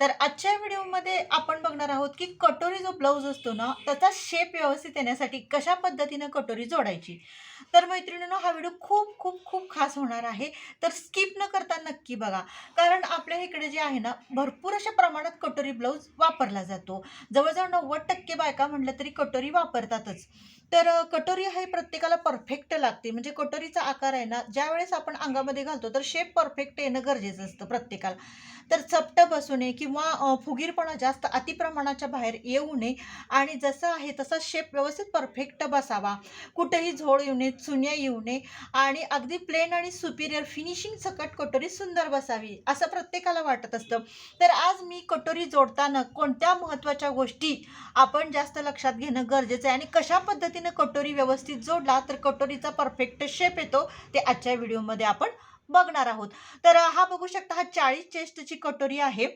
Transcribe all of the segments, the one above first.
तर आजच्या व्हिडिओमध्ये आपण बघणार आहोत की कटोरी जो ब्लाऊज असतो ना त्याचा शेप व्यवस्थित येण्यासाठी कशा पद्धतीनं कटोरी जोडायची. तर मैत्रिणींनो हा व्हिडिओ खूप खूप खूप खास होणार आहे. तर स्किप न करता नक्की बघा. कारण आपल्या इकडे जे आहे ना भरपूर अशा प्रमाणात कटोरी ब्लाऊज वापरला जातो. जवळजवळ नव्वद टक्के बायका म्हटलं तरी कटोरी वापरतातच. तर कटोरी हे प्रत्येकाला परफेक्ट लागते. म्हणजे कटोरीचा आकार आहे ना ज्यावेळेस आपण अंगामध्ये घालतो तर शेप परफेक्ट येणं गरजेचं असतं प्रत्येकाला. तर चपटं बसू नये किंवा फुगीरपणा जास्त अतिप्रमाणाच्या बाहेर येऊ नये. आणि जसं आहे तसा शेप व्यवस्थित परफेक्ट बसावा. कुठेही झोड येऊ नये चुन्या येऊ नये. आणि अगदी प्लेन आणि सुपिरियर फिनिशिंग सकट कटोरी सुंदर बसावी असं प्रत्येकाला वाटत असतं. तर आज मी कटोरी जोडताना कोणत्या महत्त्वाच्या गोष्टी आपण जास्त लक्षात घेणं गरजेचं आहे आणि कशा पद्धतीनं कटोरी व्यवस्थित जोडला तर कटोरीचा परफेक्ट शेप येतो ते आजच्या व्हिडिओमध्ये आपण बघणार आहोत. तर हा बघू शकता हा चाळीस चेस्टची कटोरी आहे.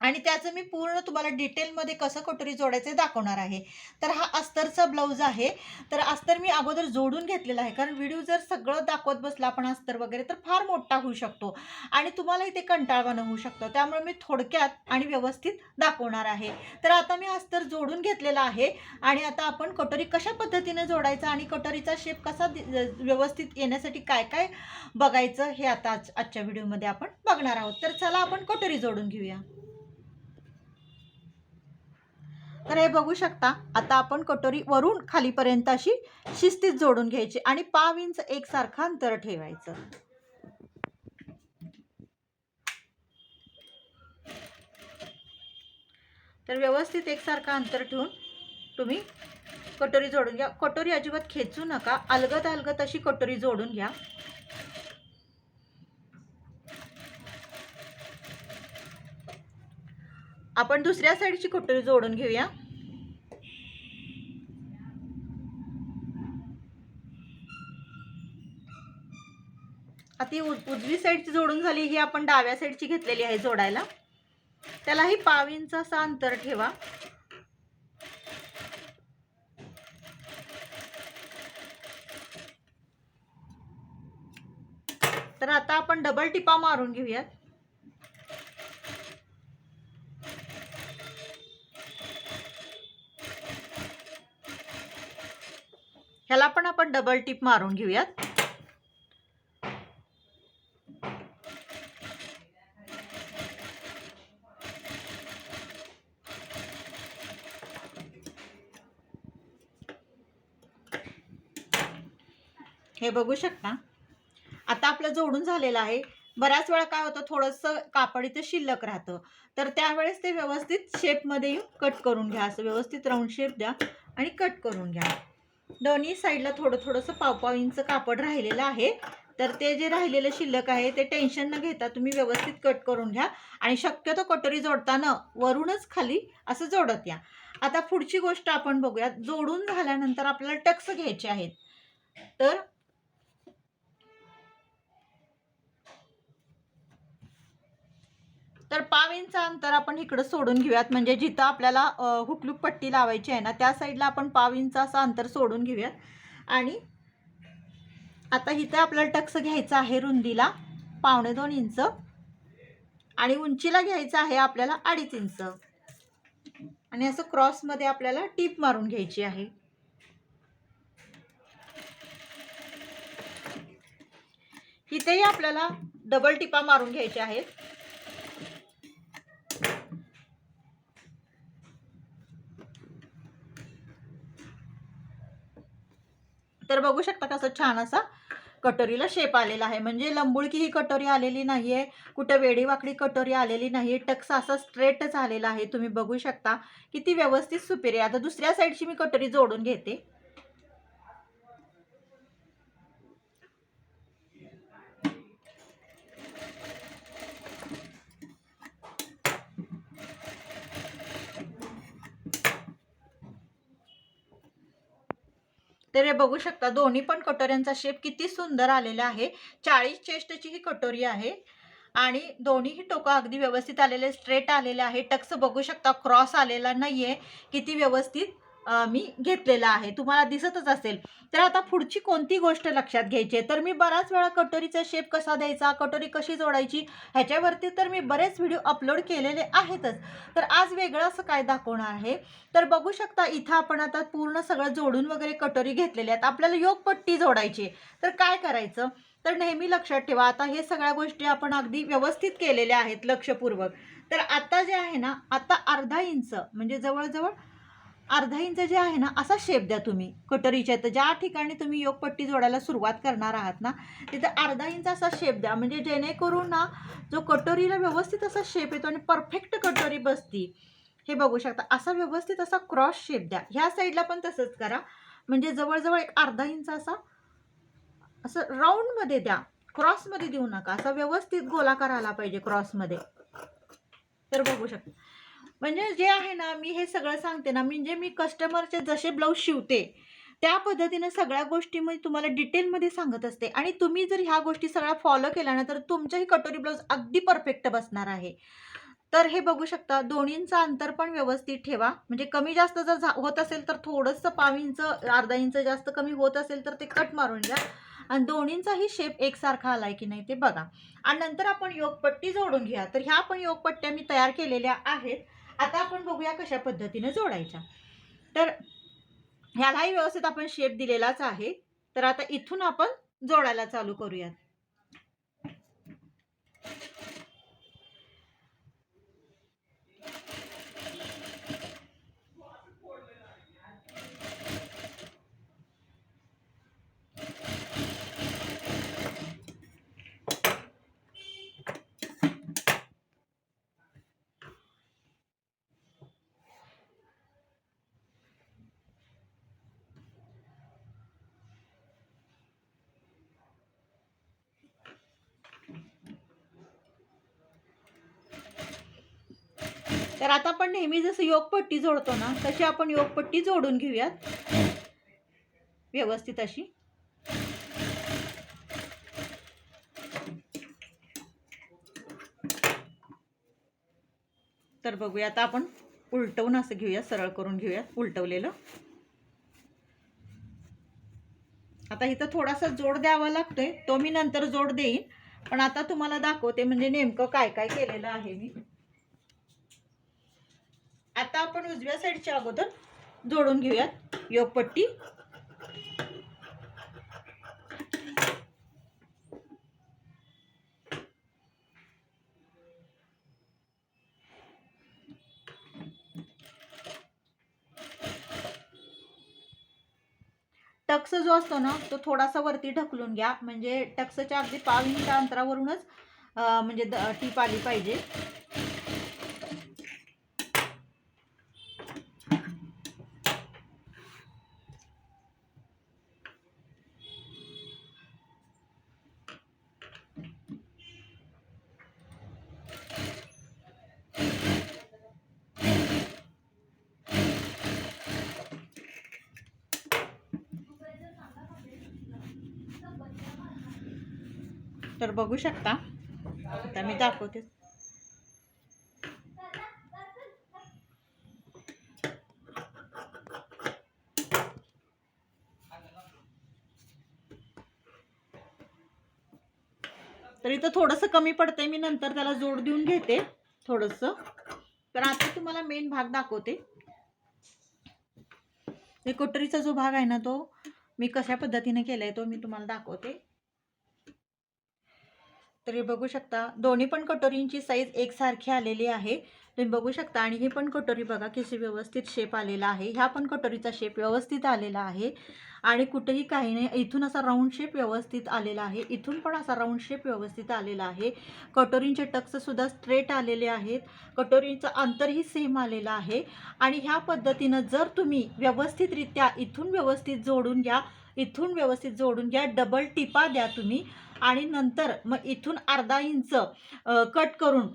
आणि त्याचं मी पूर्ण तुम्हाला डिटेलमध्ये कसं कटोरी जोडायचं दाखवणार आहे. तर हा अस्तरचा ब्लाऊज आहे. तर अस्तर मी अगोदर जोडून घेतलेला आहे. कारण व्हिडिओ जर सगळं दाखवत बसला आपण अस्तर वगैरे तर फार मोठा होऊ शकतो. आणि तुम्हालाही ते कंटाळवाणं होऊ शकतं. त्यामुळे मी थोडक्यात आणि व्यवस्थित दाखवणार आहे. तर आता मी अस्तर जोडून घेतलेला आहे. आणि आता आपण कटोरी कशा पद्धतीने जोडायचा आणि कटोरीचा शेप कसा व्यवस्थित येण्यासाठी काय काय बघायचं हे आता आज आजच्या व्हिडिओमध्ये आपण बघणार आहोत. तर चला आपण कटोरी जोडून घेऊया. तर हे बघू शकता आता आपण कटोरी वरून खालीपर्यंत अशी शिस्तीत जोडून घ्यायची आणि पाव इंच एकसारखं अंतर ठेवायचं. तर व्यवस्थित एकसारखं अंतर ठेवून तुम्ही कटोरी जोडून घ्या. कटोरी अजिबात खेचू नका अलगत अलगत अशी कटोरी जोडून घ्या. आपण दुसऱ्या साईडची कटोरी जोडून घेऊया. आता ही उज- उजवी साईडची जोडून झाली ही आपण डाव्या साईडची घेतलेली आहे जोडायला. त्यालाही पाव इंच असं अंतर ठेवा. तर आता आपण डबल टिपा मारून घेऊयात. ह्याला पण आपण डबल टिप मारून घेऊयात. हे बघू शकता. आता आपलं जोडून झालेलं आहे. बऱ्याच वेळा काय होतं थोडंसं कापड इथं शिल्लक राहतं. तर त्यावेळेस ते व्यवस्थित शेपमध्ये येऊन कट करून घ्या. असं व्यवस्थित राऊंड शेप द्या आणि कट करून घ्या. दोन्ही साईडला थोडं थोडंसं पाव पाव इंच कापड राहिलेलं आहे. तर ते जे राहिलेलं शिल्लक आहे ते टेन्शन न घेता तुम्ही व्यवस्थित कट करून घ्या. आणि शक्यतो कटोरी जोडताना वरूनच खाली असं जोडत या. आता पुढची गोष्ट आपण बघूया जोडून झाल्यानंतर आपल्याला टक्स घ्यायचे आहेत. तर तर पाव इंच अंतर आपण इकडं सोडून घेऊयात. म्हणजे जिथं आपल्याला हुकलूक पट्टी लावायची आहे ना त्या साईडला आपण पाव इंच असं अंतर सोडून घेऊयात. आणि आता इथं आपल्याला टक्स घ्यायचा आहे रुंदीला पावणे दोन इंच. आणि उंचीला घ्यायचं आहे आपल्याला अडीच इंच. आणि असं क्रॉसमध्ये आपल्याला टीप मारून घ्यायची आहे. इथेही आपल्याला डबल टिपा मारून घ्यायच्या आहेत. तर बघू शकता कसं छान असा कटोरीला शेप आलेला आहे. म्हणजे लंबुळकी ही कटोरी आलेली नाही आहे कुठं वेडीवाकडी कटोरी आलेली नाही टक्स असा स्ट्रेटच आलेला आहे. तुम्ही बघू शकता किती व्यवस्थित सुपेरी आता दुसऱ्या साईडची मी कटोरी जोडून घेते. तर हे बघू शकता दोन्ही पण कटोऱ्यांचा शेप किती सुंदर आलेला आहे. चाळीस चेस्टची ही कटोरी आहे आणि दोन्हीही टोकं अगदी व्यवस्थित आलेले स्ट्रेट आलेले आहे. टक्स बघू शकता क्रॉस आलेला नाहीये. किती व्यवस्थित मी घेतलेला आहे. तुम्हाला दिसतच असेल. तर आता पुढची कोणती गोष्ट लक्षात घ्यायची आहे? तर मी बराच वेळा कटोरीचा शेप कसा द्यायचा कटोरी कशी जोडायची ह्याच्यावरती तर मी बरेच व्हिडिओ अपलोड केलेले आहेतच. तर आज वेगळं असं काय दाखवणार आहे? तर बघू शकता इथं आपण आता पूर्ण सगळं जोडून वगैरे कटोरी घेतलेली आहेत. आपल्याला योगपट्टी जोडायची आहे. तर काय करायचं? तर नेहमी लक्षात ठेवा आता हे सगळ्या गोष्टी आपण अगदी व्यवस्थित केलेल्या आहेत लक्षपूर्वक. तर आता जे आहे ना आता अर्धा इंच म्हणजे जवळजवळ अर्धा इंच जे आहे ना असा शेप द्या तुम्ही. कटोरीच्या तर ज्या ठिकाणी तुम्ही योगपट्टी जोडायला सुरुवात करणार आहात ना तिथं अर्धा इंच असा शेप द्या. म्हणजे जेणेकरून ना जो कटोरीला व्यवस्थित असा शेप येतो आणि परफेक्ट कटोरी बसती. हे बघू शकता असा व्यवस्थित असा क्रॉस शेप द्या. ह्या साईडला पण तसंच करा. म्हणजे जवळजवळ एक अर्धा इंच असा असं राऊंडमध्ये द्या. क्रॉसमध्ये देऊ नका. असा व्यवस्थित गोलाकार आला पाहिजे क्रॉसमध्ये तर बघू शकता. म्हणजे जे आहे ना मी हे सगळं सांगते ना म्हणजे मी कस्टमरचे जसे ब्लाऊज शिवते त्या पद्धतीनं सगळ्या गोष्टी मी तुम्हाला डिटेलमध्ये सांगत असते. आणि तुम्ही जर ह्या गोष्टी सगळ्या फॉलो केल्या ना तर तुमच्याही कटोरी ब्लाऊज अगदी परफेक्ट बसणार आहे. तर हे बघू शकता दोन्हींचं अंतर पण व्यवस्थित ठेवा. म्हणजे कमी जास्त जर झा होत असेल तर थोडंसं पाव इंच अर्धा इंच जास्त कमी होत असेल तर ते कट मारून घ्या. आणि दोन्हींचाही शेप एकसारखा आलाय की नाही ते बघा. आणि नंतर आपण योगपट्टी जोडून घ्या. तर ह्या पण योगपट्ट्या मी तयार केलेल्या आहेत. आता आपण बघूया कशा पद्धतीने जोडायच्या. तर ह्यालाही व्यवस्थित आपण शेप दिलेलाच आहे. तर आता इथून आपण जोडायला चालू करूयात. तर आता आपण नेहमी जसं योगपट्टी जोडतो ना तशी आपण योगपट्टी जोडून घेऊयात. व्यवस्थित अशी. तर बघूया आता आपण उलटवून असं घेऊया सरळ करून घेऊया उलटवलेलं. आता इथं थोडासा जोड द्यावा लागतोय तो मी नंतर जोड देईन. पण आता तुम्हाला दाखवते म्हणजे नेमकं काय काय केलेलं आहे मी. आता आपण उजव्या साईडच्या अगोदर जोडून घेऊयात. योगपट्टी. टक्स जो असतो ना तो थोडासा वरती ढकलून घ्या. म्हणजे टक्सच्या अगदी पाव इंच अंतरावरूनच म्हणजे टीप आली पाहिजे. तर बघू शकता. आता मी दाखवते. तर इथं थोडंसं कमी पडतंय. मी नंतर त्याला जोड देऊन घेते थोडंसं. तर आता तुम्हाला मेन भाग दाखवते. हे कोटरीचा जो भाग आहे ना तो मी कशा पद्धतीने केलाय तो मी तुम्हाला दाखवते. तरी बघू शकता. दोन्ही पण कटोरींची साईज एकसारखी आलेली आहे. तुम्ही बघू शकता. आणि ही पण कटोरी बघा किती व्यवस्थित शेप आलेला आहे. ह्या पण कटोरीचा शेप व्यवस्थित आलेला आहे. आणि कुठेही काही नाही. इथून असा राऊंड शेप व्यवस्थित आलेला आहे. इथून पण असा राऊंड शेप व्यवस्थित आलेला आहे. कटोरींचे टक्ससुद्धा स्ट्रेट आलेले आहेत. कटोरीचं अंतरही सेम आलेलं आहे. आणि ह्या पद्धतीनं जर तुम्ही व्यवस्थितरित्या इथून व्यवस्थित जोडून घ्या इथून व्यवस्थित जोडून घ्या. डबल टिपा द्या तुम्ही. आणि नंतर मग इथून अर्धा इंच कट करून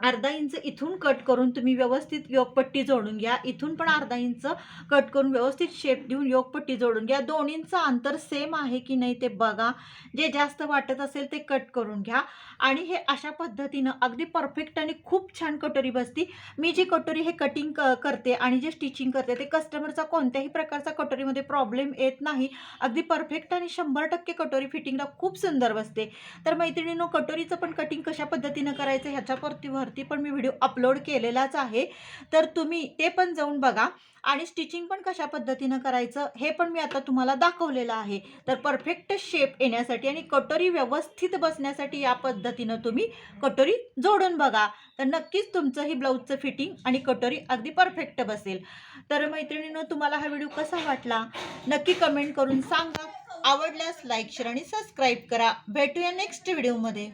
अर्धा इंच इथून कट करून तुम्ही व्यवस्थित योगपट्टी जोडून घ्या. इथून पण अर्धा इंच कट करून व्यवस्थित शेप देऊन योगपट्टी जोडून घ्या. दोन्हींचं अंतर सेम आहे की नाही ते बघा. जे जास्त वाटत असेल ते कट करून घ्या. आणि हे अशा पद्धतीनं अगदी परफेक्ट आणि खूप छान कटोरी बसती. मी जी कटोरी हे कटिंग क करते आणि जे स्टिचिंग करते ते कस्टमरचा कोणत्याही प्रकारचा कटोरीमध्ये प्रॉब्लेम येत नाही. अगदी परफेक्ट आणि शंभर टक्के कटोरी फिटिंगला खूप सुंदर बसते. तर मैत्रिणीनो कटोरीचं पण कटिंग कशा पद्धतीनं करायचं ह्याच्यावरती वरती पण मी व्हिडिओ अपलोड केलेलाच आहे. तर तुम्ही ते पण जाऊन बघा. आणि स्टिचिंग पण कशा पद्धतीनं करायचं हे पण मी आता तुम्हाला दाखवलेलं आहे. तर परफेक्ट शेप येण्यासाठी आणि कटोरी व्यवस्थित बसण्यासाठी या पद्धतीनं तुम्ही कटोरी जोडून बघा. तर नक्कीच तुमचं ही ब्लाऊजचं फिटिंग आणि कटोरी अगदी परफेक्ट बसेल. तर मैत्रिणीनं तुम्हाला हा व्हिडिओ कसा वाटला? नक्की कमेंट करून सांगा. आवडल्यास लाईक शेअर आणि सबस्क्राईब करा. भेटूया नेक्स्ट व्हिडिओमध्ये